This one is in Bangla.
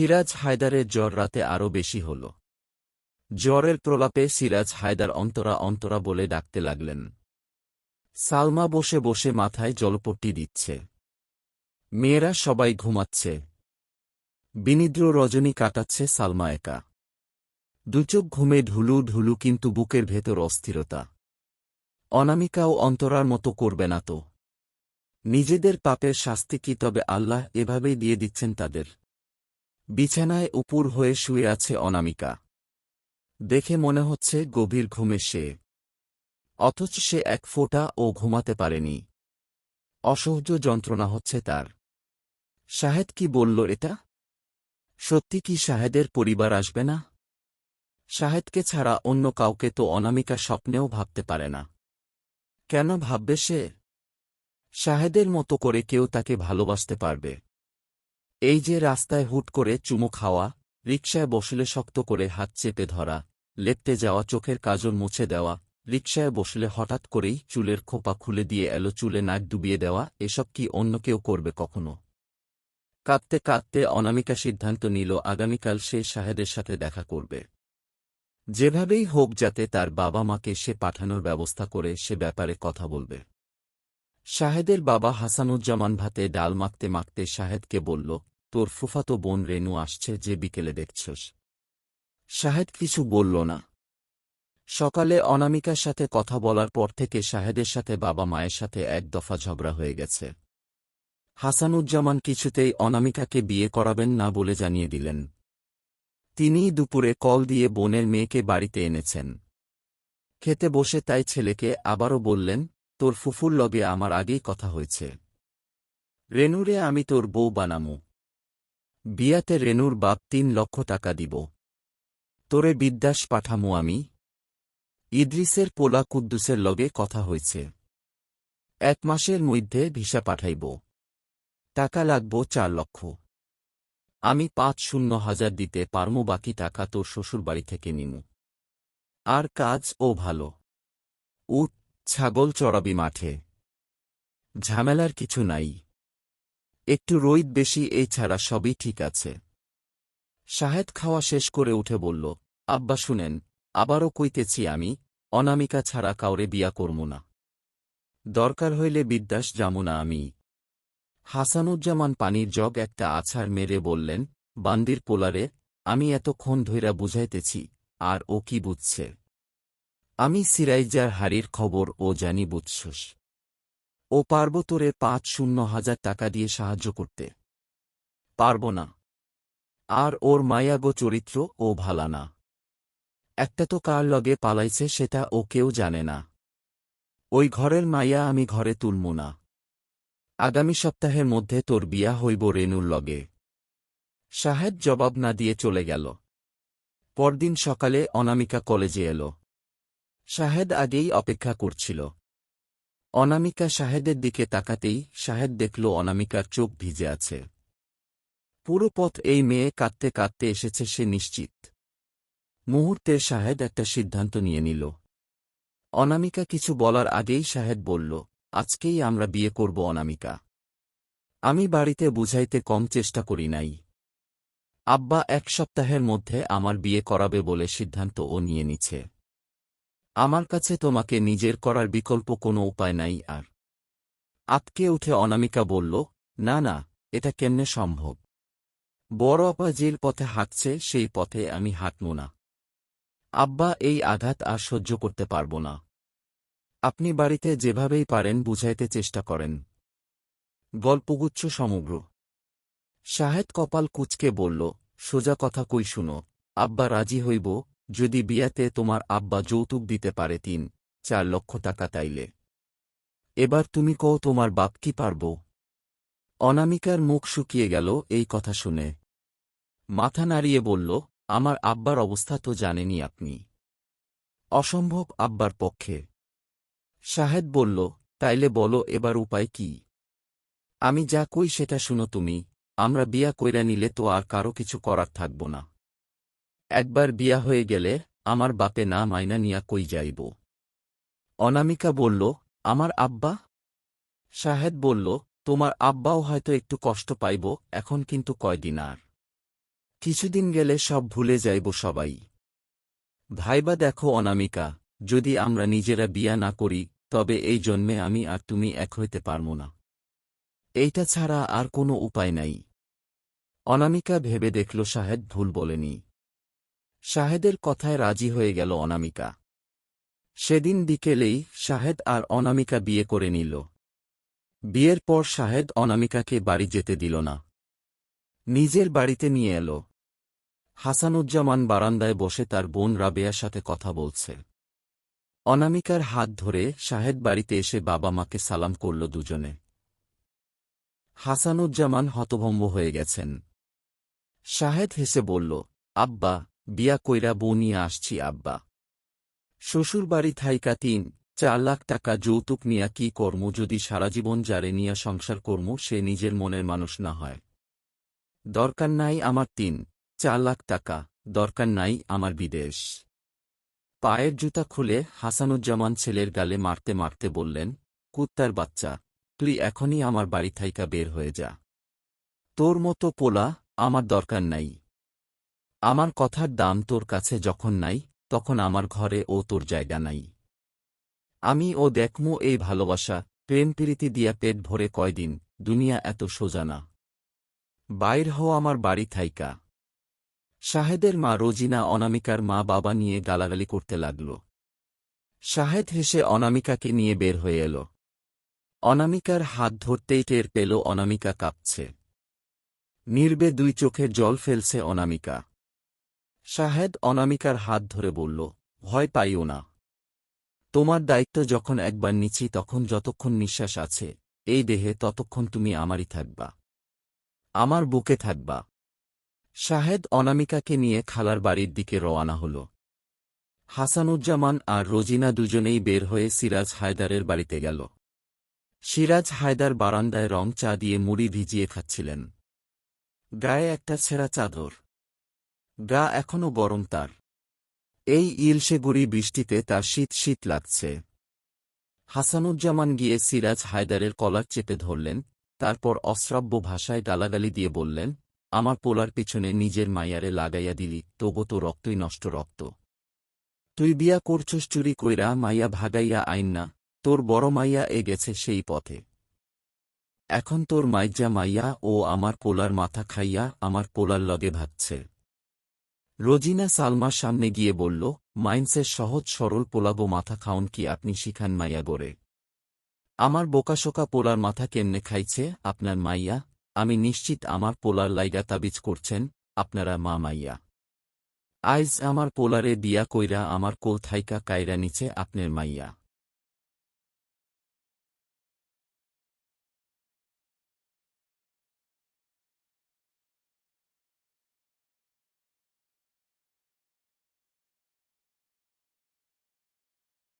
সিরাজ হায়দারের জ্বর রাতে আরও বেশি হল। জ্বরের প্রলাপে সিরাজ হায়দার অন্তরা অন্তরা বলে ডাকতে লাগলেন। সালমা বসে বসে মাথায় জলপট্টি দিচ্ছে। মেয়েরা সবাই ঘুমাচ্ছে। বিনিদ্র রজনী কাটাচ্ছে সালমা একা। দুচোখ ঘুমে ঢুলু ঢুলু কিন্তু বুকের ভেতর অস্থিরতা। অনামিকাও অন্তরার মতো করবে না তো। নিজেদের পাপের শাস্তি কি তবে আল্লাহ এভাবেই দিয়ে দিচ্ছেন তাদের। বিছানায় উপুর হয়ে শুয়ে আছে অনামিকা। দেখে মনে হচ্ছে গভীর ঘুমে সে। অথচ সে এক ফোঁটা ও ঘুমাতে পারেনি। অসহ্য যন্ত্রণা হচ্ছে তার। শাহেদ কি বলল এটা? সত্যি কি শাহেদের পরিবার আসবে না? শাহেদকে ছাড়া অন্য কাউকে তো অনামিকা স্বপ্নেও ভাবতে পারে না। কেন ভাববে সে? শাহেদের মতো করে কেউ তাকে ভালোবাসতে পারবে। এই যে রাস্তায় হুট করে চুমু খাওয়া, রিকশায় বসলে শক্ত করে হাত চেপে ধরা, লেপটে যাওয়া, চোখের কাজল মুছে দেওয়া, রিকশায় বসলে হঠাৎ করেই চুলের খোপা খুলে দিয়ে এলো চুলে নাক ডুবিয়ে দেওয়া, এসব কি অন্য কেউ করবে কখনো? কাঁদতে কাঁদতে অনামিকা সিদ্ধান্ত নিল, আগামীকাল সে শাহেদের সাথে দেখা করবে। যেভাবেই হোক যাতে তার বাবা মাকে সে পাঠানোর ব্যবস্থা করে, সে ব্যাপারে কথা বলবে। শাহেদের বাবা হাসানুজ্জামান ভাতে ডাল মাখতে মাখতে শাহেদকে বলল তোর ফুফাতো বোন রেনু আসছে যে বিকেলে দেখছস। শাহেদ কিছু বলল না। সকালে অনামিকার সাথে কথা বলার পর থেকে শাহেদের সাথে বাবা মায়ের সাথে এক দফা ঝগড়া হয়ে গেছে। হাসানুজ্জামান কিছুতেই অনামিকাকে বিয়ে করাবেন না বলে জানিয়ে দিলেন। তিনিই দুপুরে কল দিয়ে বোনের মেয়েকে বাড়িতে এনেছেন। খেতে বসে তাই ছেলেকে আবারও বললেন, তোর ফুফুর লগে আমার আগেই কথা হয়েছে। রেনুরে আমি তোর বউ বানামু। বিয়াতে রেনুর বাপ তিন লক্ষ টাকা দিব। তোরে বিদ্যাস পাঠামু আমি। ইদ্রিসের পোলা কুদ্দুসের লগে কথা হয়েছে। এক মাসের মধ্যে ভিসা পাঠাইব। টাকা লাগব চার লক্ষ। আমি পাঁচ শূন্য হাজার দিতে পারমু বাকি টাকা তোর শ্বশুরবাড়ি থেকে নিমু। আর কাজ ও ভালো। উঠ, ছাগল চড়াবি মাঠে। ঝামেলার কিছু নাই। একটু রোদ বেশি, এই ছাড়া সবই ঠিক আছে। শাহেদ খাওয়া শেষ করে উঠে বলল, আব্বা শুনেন, আবারও কইতেছি আমি, অনামিকা ছাড়া কাউরে বিয়া করব না। দরকার হইলে বিদ্যাস যামু না আমি। হাসানুজ্জামান পানির জগ একটা আছাড় মেরে বললেন, বান্দির পোলারে, আমি এতক্ষণ ধইরা বুঝাইতেছি, আর ও কি বুঝছে? আমি সিরাইজার হারির খবর ও জানি বুঝছস। ও পারব তোরে পাঁচ শূন্য হাজার টাকা দিয়ে সাহায্য করতে। পারব না। আর ওর মায়াগো চরিত্র ও ভালা না। একটা তো কার লগে পালাইছে সেটা ও কেউ জানে না। ওই ঘরের মাইয়া আমি ঘরে তুলমু না। আগামী সপ্তাহের মধ্যে তোর বিয়া হইব রেনুর লগে। শাহেদ জবাব না দিয়ে চলে গেল। পরদিন সকালে অনামিকা কলেজে এল। শাহেদ আগেই অপেক্ষা করছিল। অনামিকা শাহেদের দিকে তাকাতেই শাহেদ দেখল অনামিকার চোখ ভিজে আছে। পুরো পথ এই মেয়ে কাঁদতে কাঁদতে এসেছে, সে নিশ্চিত। মুহূর্তে শাহেদ একটা সিদ্ধান্ত নিয়ে নিল। অনামিকা কিছু বলার আগেই শাহেদ বলল, আজকেই আমরা বিয়ে করব অনামিকা। আমি বাড়িতে বুঝাইতে কম চেষ্টা করি নাই। আব্বা এক সপ্তাহের মধ্যে আমার বিয়ে করাবে বলে সিদ্ধান্ত ও নিয়ে নিছে। আমার কাছে তোমাকে নিজের করার বিকল্প কোনো উপায় নাই আর। আতকে উঠে অনামিকা বলল, না না, এটা কেমনে সম্ভব? বড় আপা যের পথে হাঁটছে, সেই পথে আমি হাঁটব না। আব্বা, এই আঘাত আর সহ্য করতে পারব না। আপনি বাড়িতে যেভাবেই পারেন বুঝাইতে চেষ্টা করেন। গল্পগুচ্ছ সমগ্র। শাহেদ কপাল কুচকে বলল, সোজা কথা কই শুনো, আব্বা রাজি হইব যদি বিয়াতে তোমার আব্বা যৌতুক দিতে পারে তিন, চার লক্ষ টাকা তাইলে। এবার তুমি কও তোমার বাপ কি পারব? অনামিকার মুখ শুকিয়ে গেল এই কথা শুনে। মাথা নাড়িয়ে বলল, আমার আব্বার অবস্থা তো জানেনি আপনি। অসম্ভব আব্বার পক্ষে। শাহেদ বলল, তাইলে বলো এবার উপায় কি? আমি যা কই সেটা শুনো তুমি, আমরা বিয়া কইরা নিলে তো আর কারও কিছু করার থাকব না। একবার বিয়া হয়ে গেলে আমার বাপে না মাইনা নিয়া কই যাইব? অনামিকা বলল, আমার আব্বা? শাহেদ বলল, তোমার আব্বাও হয়তো একটু কষ্ট পাইব, এখন কিন্তু কয়দিন আর কিছুদিন গেলে সব ভুলে যাইব সবাই। ভাইবা দেখো অনামিকা, যদি আমরা নিজেরা বিয়া না করি, তবে এই জন্মে আমি আর তুমি এক হইতে পারব না। এইটা ছাড়া আর কোনো উপায় নাই। অনামিকা ভেবে দেখল শাহেদ ভুল বলেনি। শাহেদের কথায় রাজি হয়ে গেল অনামিকা। সেদিন বিকেলেই শাহেদ আর অনামিকা বিয়ে করে নিল। বিয়ের পর শাহেদ অনামিকাকে বাড়ি যেতে দিল না। নিজের বাড়িতে নিয়ে এল। হাসানুজ্জামান বারান্দায় বসে তার বোন রাবেয়ার সাথে কথা বলছে। অনামিকার হাত ধরে শাহেদ বাড়িতে এসে বাবা মাকে সালাম করল দুজনে। হাসানুজ্জামান হতভম্ব হয়ে গেছেন। শাহেদ হেসে বলল, আব্বা বিয়া কইরা বউ আসছি, আব্বা। শ্বশুর বাড়ি থাইকা তিন, চার লাখ টাকা যৌতুক নিয়া কি কর্ম যদি সারা জীবন যারে নিয়া সংসার কর্ম সে নিজের মনের মানুষ না হয়? দরকার নাই আমার তিন, চার লাখ টাকা, দরকার নাই আমার বিদেশ। পায়ের জুতা খুলে হাসানুজ্জামান ছেলের গালে মারতে মারতে বললেন, কুত্তার বাচ্চা, তুই এখনই আমার বাড়ি থাইকা বের হয়ে যা। তোর মতো পোলা আমার দরকার নাই। আমার কথার দাম তোর কাছে যখন নাই, তখন আমার ঘরে ও তোর জায়গা নাই। আমি ও দেখমো এই ভালোবাসা, প্রেম প্রীতি দিয়া পেট ভরে কয়দিন, দুনিয়া এত সোজা না। বাইর হও আমার বাড়ি থাইকা। শাহেদের মা রোজিনা অনামিকার মা বাবা নিয়ে গালাগালি করতে লাগল। শাহেদ হেসে অনামিকাকে নিয়ে বের হয়ে এল। অনামিকার হাত ধরতেই টের পেল অনামিকা কাঁপছে। নির্বে দুই চোখের জল ফেলছে অনামিকা। শাহেদ অনামিকার হাত ধরে বলল, ভয় পাইও না। তোমার দায়িত্ব যখন একবার নিচ্ছি তখন যতক্ষণ নিঃশ্বাস আছে, এই দেহে ততক্ষণ তুমি আমারই থাকবা। আমার বুকে থাকবা। শাহেদ অনামিকাকে নিয়ে খালার বাড়ির দিকে রওয়ানা হল। হাসানুজ্জামান আর রোজিনা দুজনেই বের হয়ে সিরাজ হায়দারের বাড়িতে গেল। সিরাজ হায়দার বারান্দায় রং চা দিয়ে মুড়ি ভিজিয়ে খাচ্ছিলেন। গায়ে একটা ছেঁড়া চাদর। গা এখনও গরম তার। এই ইলশে গুড়ি বৃষ্টিতে তার শীত শীত লাগছে। হাসানুজ্জামান গিয়ে সিরাজ হায়দারের কলার চেপে ধরলেন, তারপর অশ্রাব্য ভাষায় গালাগালি দিয়ে বললেন, আমার পোলার পিছনে নিজের মাইয়ারে লাগাইয়া দিলি, তবু তো রক্তই নষ্ট রক্ত। তুই বিয়া করছস চুরি কইরা, মাইয়া ভাগাইয়া আইন না, তোর বড় মাইয়া এ গেছে সেই পথে। এখন তোর মাইজা মাইয়া ও আমার পোলার মাথা খাইয়া আমার পোলার লগে ভাগছে। রোজিনা সালমা সামনে গিয়ে বলল, মাইন্সের সহজ সরল পোলাবো মাথা খাওন কি আপনি শিখান মাইয়া গড়ে। আমার বোকাশোকা পোলার মাথা কেমনে খাইছে, আপনার মাইয়া? আমি নিশ্চিত আমার পোলার লাইগা তাবিজ করছেন, আপনারা মা মাইয়া। আইজ আমার পোলারে বিয়া কইরা আমার কোল থাইকা কায়রা নিচে আপনার মাইয়া।